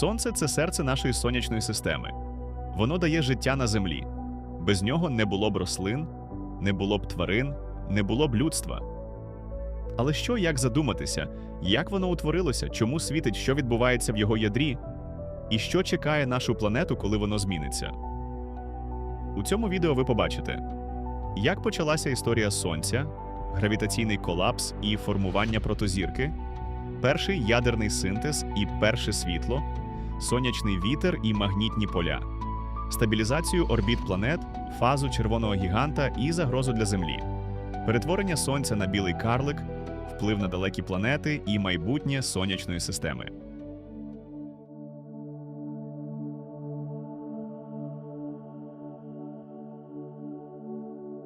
Сонце це серце нашої сонячної системи. Воно дає життя на землі. Без нього не було б рослин, не було б тварин, не було б людства. Але що як задуматися, як воно утворилося, чому світить, що відбувається в його ядрі, і що чекає нашу планету, коли воно зміниться? У цьому відео ви побачите, як почалася історія Сонця, гравітаційний колапс і формування протозірки, перший ядерний синтез і перше світло, сонячний вітер і магнітні поля, стабілізацію орбіт планет, фазу червоного гіганта і загрозу для Землі, перетворення Сонця на білий карлик, вплив на далекі планети і майбутнє сонячної системи.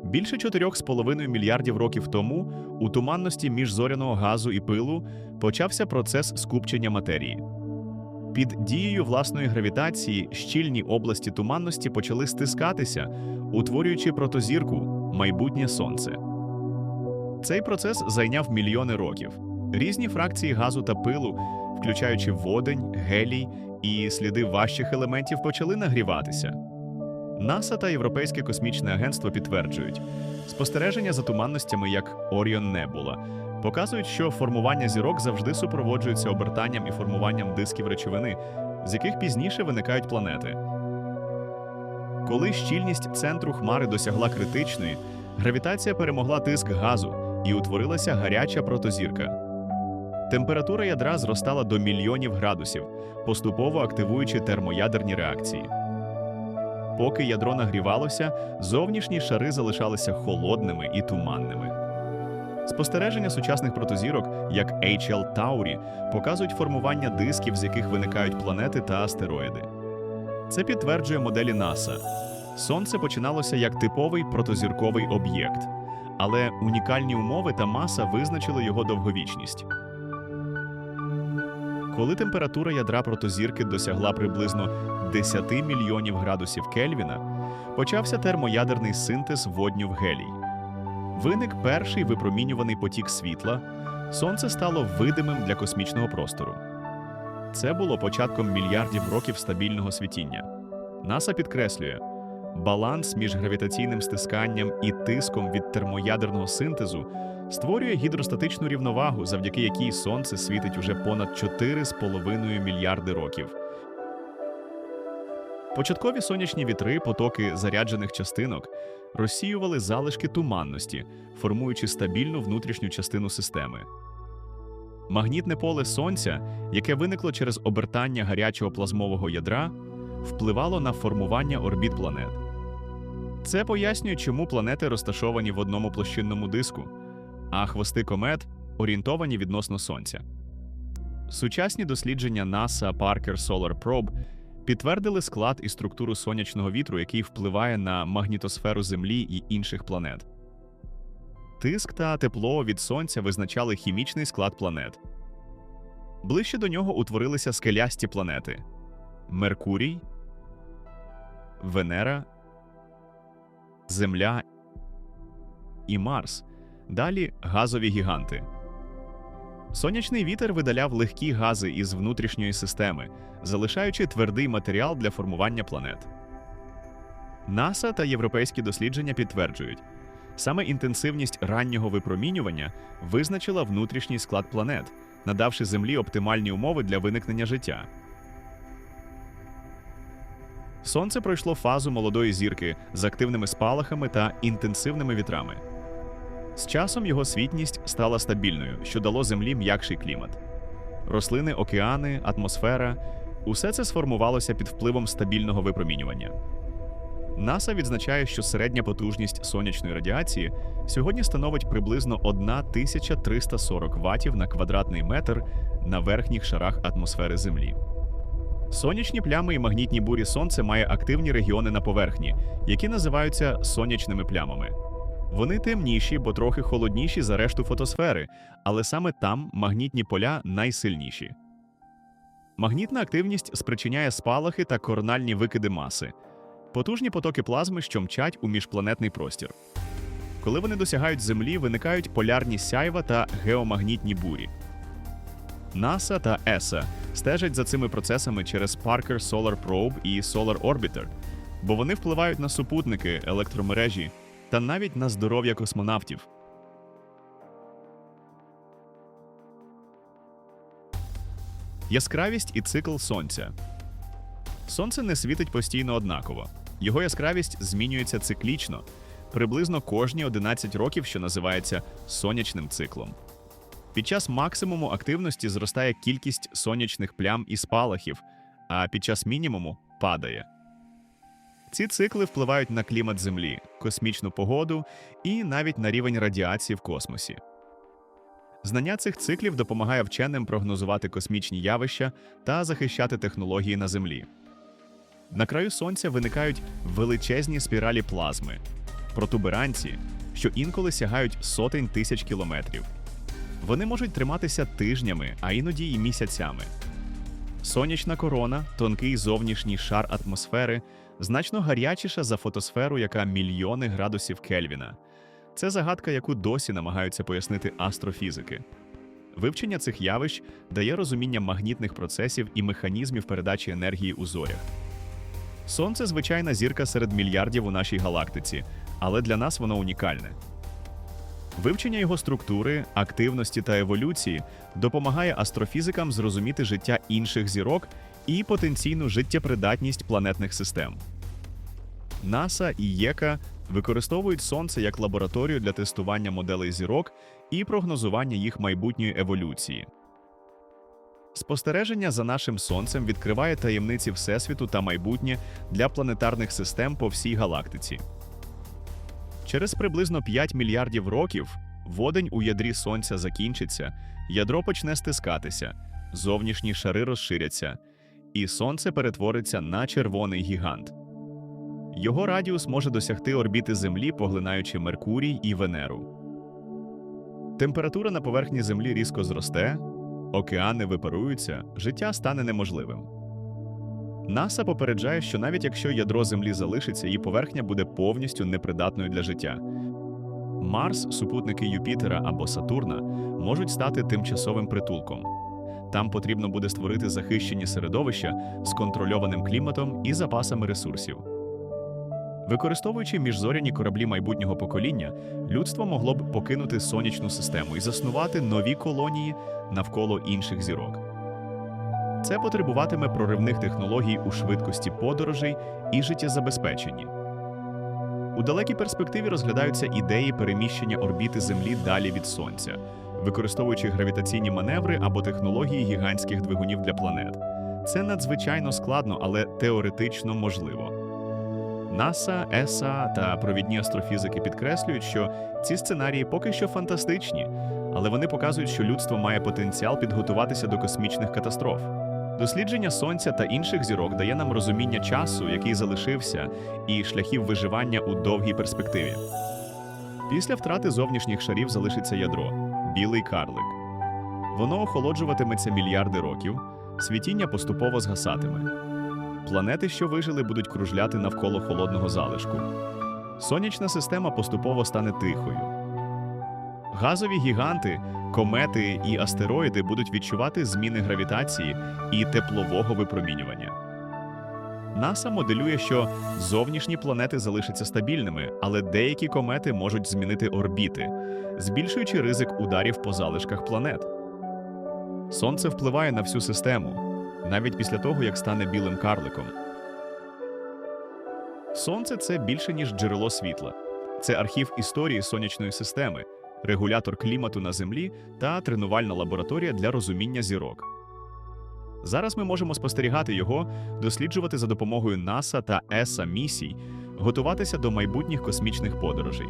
Більше 4,5 мільярдів років тому у туманності міжзоряного газу і пилу почався процес скупчення матерії. Під дією власної гравітації щільні області туманності почали стискатися, утворюючи протозірку майбутнє сонце. Цей процес зайняв мільйони років. Різні фракції газу та пилу, включаючи водень, гелій і сліди важчих елементів, почали нагріватися. НАСА та Європейське космічне агентство підтверджують, спостереження за туманностями, як Оріон Небула, показують, що формування зірок завжди супроводжується обертанням і формуванням дисків речовини, з яких пізніше виникають планети. Коли щільність центру хмари досягла критичної, гравітація перемогла тиск газу і утворилася гаряча протозірка. Температура ядра зростала до мільйонів градусів, поступово активуючи термоядерні реакції. Поки ядро нагрівалося, зовнішні шари залишалися холодними і туманними. Спостереження сучасних протозірок, як HL Tauri, показують формування дисків, з яких виникають планети та астероїди. Це підтверджує моделі НАСА. Сонце починалося як типовий протозірковий об'єкт, але унікальні умови та маса визначили його довговічність. Коли температура ядра протозірки досягла приблизно 10 мільйонів градусів Кельвіна, почався термоядерний синтез водню в гелій. Виник перший випромінюваний потік світла, сонце стало видимим для космічного простору. Це було початком мільярдів років стабільного світіння. НАСА підкреслює, баланс між гравітаційним стисканням і тиском від термоядерного синтезу створює гідростатичну рівновагу, завдяки якій сонце світить уже понад 4,5 мільярди років. Початкові сонячні вітри, потоки заряджених частинок, розсіювали залишки туманності, формуючи стабільну внутрішню частину системи. Магнітне поле сонця, яке виникло через обертання гарячого плазмового ядра, впливало на формування орбіт планет. Це пояснює, чому планети розташовані в одному площинному диску, а хвости комет орієнтовані відносно Сонця. Сучасні дослідження NASA Parker Solar Probe підтвердили склад і структуру сонячного вітру, який впливає на магнітосферу Землі і інших планет. Тиск та тепло від сонця визначали хімічний склад планет. Ближче до нього утворилися скелясті планети: Меркурій, Венера, Земля і Марс. Далі газові гіганти. Сонячний вітер видаляв легкі гази із внутрішньої системи, залишаючи твердий матеріал для формування планет. НАСА та європейські дослідження підтверджують, саме інтенсивність раннього випромінювання визначила внутрішній склад планет, надавши Землі оптимальні умови для виникнення життя. Сонце пройшло фазу молодої зірки з активними спалахами та інтенсивними вітрами. З часом його світність стала стабільною, що дало Землі м'якший клімат. Рослини, океани, атмосфера усе це сформувалося під впливом стабільного випромінювання. НАСА відзначає, що середня потужність сонячної радіації сьогодні становить приблизно 1340 ватів на квадратний метр на верхніх шарах атмосфери Землі. Сонячні плями і магнітні бурі сонце має активні регіони на поверхні, які називаються сонячними плямами. Вони темніші, бо трохи холодніші за решту фотосфери, але саме там магнітні поля найсильніші. Магнітна активність спричиняє спалахи та корональні викиди маси, потужні потоки плазми, що мчать у міжпланетний простір. Коли вони досягають Землі, виникають полярні сяйва та геомагнітні бурі. НАСА та ЕСА стежать за цими процесами через Parker Solar Probe і Solar Orbiter, бо вони впливають на супутники, електромережі та навіть на здоров'я космонавтів. Яскравість і цикл сонця. Сонце не світить постійно однаково. Його яскравість змінюється циклічно, приблизно кожні 11 років, що називається сонячним циклом. Під час максимуму активності зростає кількість сонячних плям і спалахів, а під час мінімуму падає. Ці цикли впливають на клімат Землі, космічну погоду і навіть на рівень радіації в космосі. Знання цих циклів допомагає вченим прогнозувати космічні явища та захищати технології на Землі. На краю сонця виникають величезні спіралі плазми, протуберанці, що інколи сягають сотень тисяч кілометрів. Вони можуть триматися тижнями, а іноді й місяцями. Сонячна корона, тонкий зовнішній шар атмосфери, значно гарячіша за фотосферу, яка мільйони градусів Кельвіна. Це загадка, яку досі намагаються пояснити астрофізики. Вивчення цих явищ дає розуміння магнітних процесів і механізмів передачі енергії у зорях. Сонце звичайна зірка серед мільярдів у нашій галактиці, але для нас воно унікальне. Вивчення його структури, активності та еволюції допомагає астрофізикам зрозуміти життя інших зірок і потенційну життєпридатність планетних систем. НАСА і ЄКА використовують сонце як лабораторію для тестування моделей зірок і прогнозування їх майбутньої еволюції. Спостереження за нашим сонцем відкриває таємниці Всесвіту та майбутнє для планетарних систем по всій галактиці. Через приблизно 5 мільярдів років водень у ядрі сонця закінчиться, ядро почне стискатися, зовнішні шари розширяться, і сонце перетвориться на червоний гігант. Його радіус може досягти орбіти Землі, поглинаючи Меркурій і Венеру. Температура на поверхні Землі різко зросте, океани випаруються, життя стане неможливим. НАСА попереджає, що навіть якщо ядро Землі залишиться, її поверхня буде повністю непридатною для життя. Марс, супутники Юпітера або Сатурна можуть стати тимчасовим притулком. Там потрібно буде створити захищені середовища з контрольованим кліматом і запасами ресурсів. Використовуючи міжзоряні кораблі майбутнього покоління, людство могло б покинути сонячну систему і заснувати нові колонії навколо інших зірок. Це потребуватиме проривних технологій у швидкості подорожей і життєзабезпеченні. У далекій перспективі розглядаються ідеї переміщення орбіти Землі далі від Сонця, використовуючи гравітаційні маневри або технології гігантських двигунів для планет. Це надзвичайно складно, але теоретично можливо. НАСА, ЕСА та провідні астрофізики підкреслюють, що ці сценарії поки що фантастичні, але вони показують, що людство має потенціал підготуватися до космічних катастроф. Дослідження сонця та інших зірок дає нам розуміння часу, який залишився, і шляхів виживання у довгій перспективі. Після втрати зовнішніх шарів залишиться ядро білий карлик. Воно охолоджуватиметься мільярди років, світіння поступово згасатиме. Планети, що вижили, будуть кружляти навколо холодного залишку. Сонячна система поступово стане тихою. Газові гіганти, комети і астероїди будуть відчувати зміни гравітації і теплового випромінювання. НАСА моделює, що зовнішні планети залишаться стабільними, але деякі комети можуть змінити орбіти, збільшуючи ризик ударів по залишках планет. Сонце впливає на всю систему, навіть після того, як стане білим карликом. Сонце це більше, ніж джерело світла. Це архів історії сонячної системи, регулятор клімату на Землі та тренувальна лабораторія для розуміння зірок. Зараз ми можемо спостерігати його, досліджувати за допомогою НАСА та ЕСА місій, готуватися до майбутніх космічних подорожей.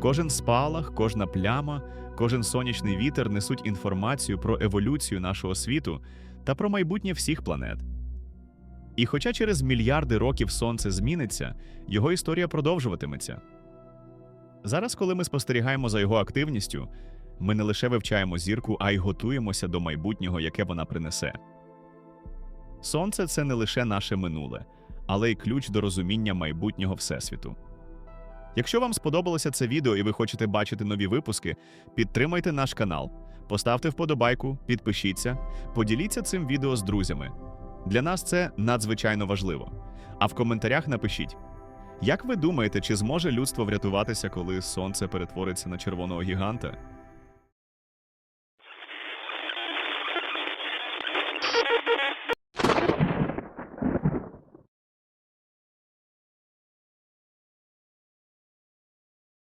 Кожен спалах, кожна пляма, кожен сонячний вітер несуть інформацію про еволюцію нашого світу та про майбутнє всіх планет. І хоча через мільярди років сонце зміниться, його історія продовжуватиметься. Зараз, коли ми спостерігаємо за його активністю, ми не лише вивчаємо зірку, а й готуємося до майбутнього, яке вона принесе. Сонце це не лише наше минуле, але й ключ до розуміння майбутнього Всесвіту. Якщо вам сподобалося це відео і ви хочете бачити нові випуски, підтримайте наш канал, Поставте вподобайку, підпишіться, поділіться цим відео з друзями. Для нас це надзвичайно важливо. А в коментарях напишіть, як ви думаєте, чи зможе людство врятуватися, коли сонце перетвориться на червоного гіганта?